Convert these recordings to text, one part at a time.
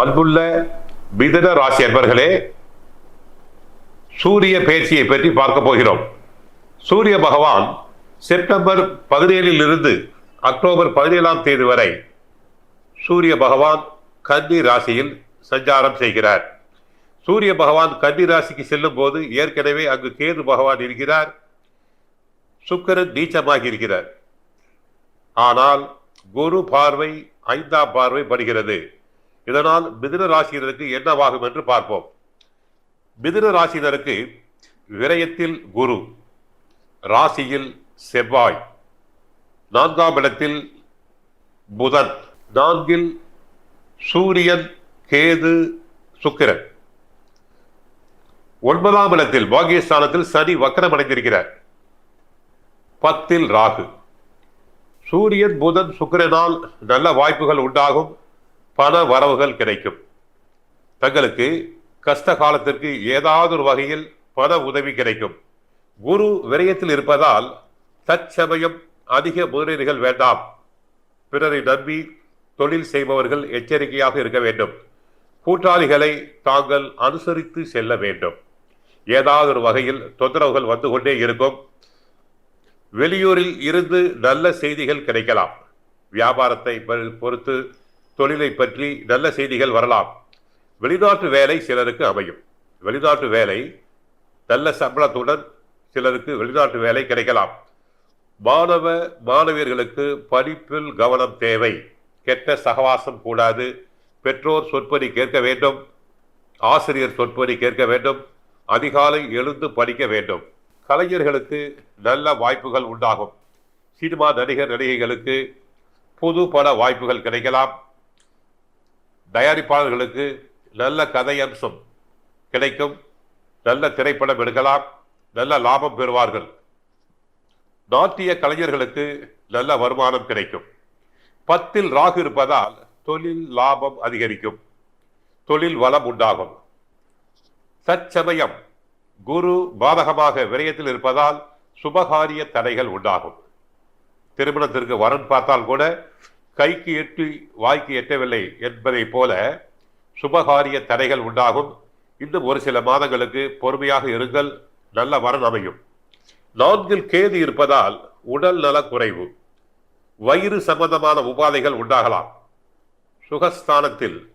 அன்புள்ள மிதன ராசி அன்பர்களே சூரிய பேச்சியை பற்றி பார்க்க போகிறோம். சூரிய பகவான் செப்டம்பர் பதினேழில் இருந்து அக்டோபர் பதினேழாம் தேதி வரை சூரிய பகவான் கன்னி ராசியில் சஞ்சாரம் செய்கிறார். சூரிய பகவான் கன்னி ராசிக்கு செல்லும் போது ஏற்கனவே அங்கு கேது பகவான் இருக்கிறார். சுக்கரன் நீச்சமாகி இருக்கிறார். ஆனால் குரு பார்வை ஐந்தாம் பார்வை படுகிறது. இதனால் மிதுன ராசியினருக்கு என்னவாகும் என்று பார்ப்போம். மிதுன ராசியினருக்கு விரயத்தில் குரு ராசியில் செவ்வாய் நான்காம் இடத்தில் புதன் நான்கில் சூரியன் கேது சுக்கிரன். ஒன்பதாம் இடத்தில் பாகியஸ்தானத்தில் சனி வக்கரம் அடைந்திருக்கிறார். பத்தில் ராகு. சூரியன் புதன் சுக்கிரனால் நல்ல வாய்ப்புகள் உண்டாகும். பண வரவுகள் கிடைக்கும். தங்களுக்கு கஷ்ட காலத்திற்கு ஏதாவது ஒரு வகையில் பண உதவி கிடைக்கும். குரு விரயத்தில் இருப்பதால் தற்சமயம் அதிக முதலீடுகள் வேண்டாம். பிறரை நம்பி தொழில் செய்பவர்கள் எச்சரிக்கையாக இருக்க வேண்டும். கூட்டாளிகளை தாங்கள் அனுசரித்து செல்ல வேண்டும். ஏதாவது ஒரு வகையில் தொந்தரவுகள் வந்து கொண்டே இருக்கும். வெளியூரில் இருந்து நல்ல செய்திகள் கிடைக்கலாம். வியாபாரத்தை பொறுத்து தொழிலை பற்றி நல்ல செய்திகள் வரலாம். வெளிநாட்டு வேலை சிலருக்கு அமையும். வெளிநாட்டு வேலை நல்ல சம்பளத்துடன் சிலருக்கு வெளிநாட்டு வேலை கிடைக்கலாம். மாணவ மாணவியர்களுக்கு படிப்பில் கவனம் தேவை. கெட்ட சகவாசம் கூடாது. பெற்றோர் சொற்படி கேட்க வேண்டும். ஆசிரியர் சொற்படி கேட்க வேண்டும். அதிகாலை எழுந்து படிக்க வேண்டும். கலைஞர்களுக்கு நல்ல வாய்ப்புகள் உண்டாகும். சினிமா நடிகர் நடிகைகளுக்கு புது பல வாய்ப்புகள் கிடைக்கலாம். தயாரிப்பாளர்களுக்கு நல்ல கதை அம்சம் கிடைக்கும். நல்ல திரைப்படம் எடுக்கலாம். நல்ல லாபம் பெறுவார்கள். நாட்டிய கலைஞர்களுக்கு நல்ல வருமானம் கிடைக்கும். பத்தில் ராகு இருப்பதால் தொழில் லாபம் அதிகரிக்கும். தொழில் வளம் உண்டாகும். சச்சமயம் குரு பாதகமாக விரயத்தில் இருப்பதால் சுபகாரிய தடைகள் உண்டாகும். திருமணத்திற்கு வரன் பார்த்தால் கூட கைக்கு எட்டி வாய்க்கு எட்டவில்லை என்பதைப் போல சுபகாரிய தடைகள் உண்டாகும். இன்னும் ஒரு சில மாதங்களுக்கு பொறுமையாக இருங்கள். நல்ல வரன் அமையும். நான்கில் கேது இருப்பதால் உடல் நல குறைவு. வயிறு சம்பந்தமான உபாதைகள் உண்டாகலாம். சுகஸ்தானத்தில்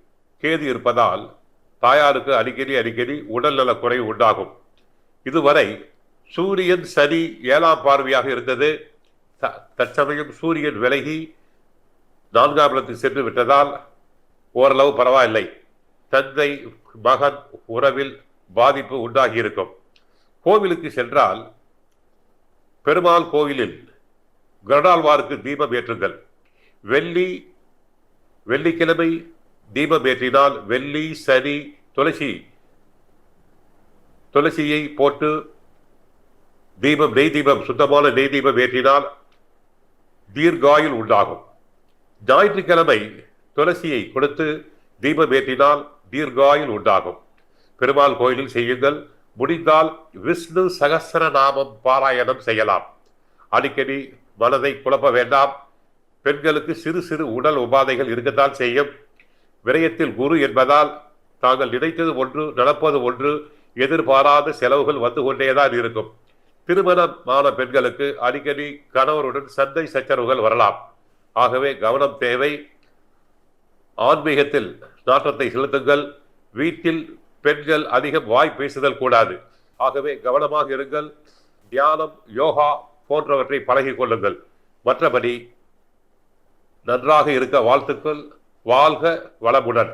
கேது இருப்பதால் தாயாருக்கு அடிக்கடி அடிக்கடி உடல் நல குறைவு உண்டாகும். இதுவரை சூரியன் சனி ஏழாம் பார்வையாக இருந்தது. த- தற்சமயம் சூரியன் விலகி நான்காம் இடத்துக்கு சென்று விட்டதால் ஓரளவு பரவாயில்லை. தந்தை மகன் உறவில் பாதிப்பு உண்டாகி இருக்கும் கோவிலுக்கு சென்றால் பெருமாள் கோவிலில் கருடாழ்வாருக்கு தீபம் ஏற்றுங்கள். வெள்ளி வெள்ளிக்கிழமை தீபம் ஏற்றினால் வெள்ளி சனி துளசி துளசியை போட்டு தீபம் நெய் தீபம் சுத்தமான நெய் தீபம் ஏற்றினால் தீர்காயுள் உண்டாகும். ஞாயிற்றுக்கிழமை துளசியை கொடுத்து தீபம் ஏற்றினால் தீர்காயில் உண்டாகும். பெருமாள் கோயிலில் செய்யுங்கள். முடிந்தால் விஷ்ணு சகசர நாமம் பாராயணம் செய்யலாம். அடிக்கடி மனதை குழப்ப வேண்டாம். பெண்களுக்கு சிறு சிறு உடல் உபாதைகள் இருக்கத்தான் செய்யும். விரயத்தில் குரு என்பதால் தாங்கள் நினைத்தது ஒன்று நடப்பது ஒன்று எதிர்பாராத செலவுகள் வந்து கொண்டேதான் இருக்கும். திருமணமான பெண்களுக்கு அடிக்கடி கணவருடன் சந்தை சச்சரவுகள் வரலாம். ஆகவே கவனம் தேவை. ஆன்மீகத்தில் நாட்டத்தை செலுத்துங்கள். வீட்டில் பெண்கள் அதிகம் வாய் பேசுதல் கூடாது. ஆகவே கவனமாக இருங்கள். தியானம் யோகா போன்றவற்றை பழகி கொள்ளுங்கள். மற்றபடி நன்றாக இருக்க வாழ்த்துக்கள். வாழ்க வளமுடன்.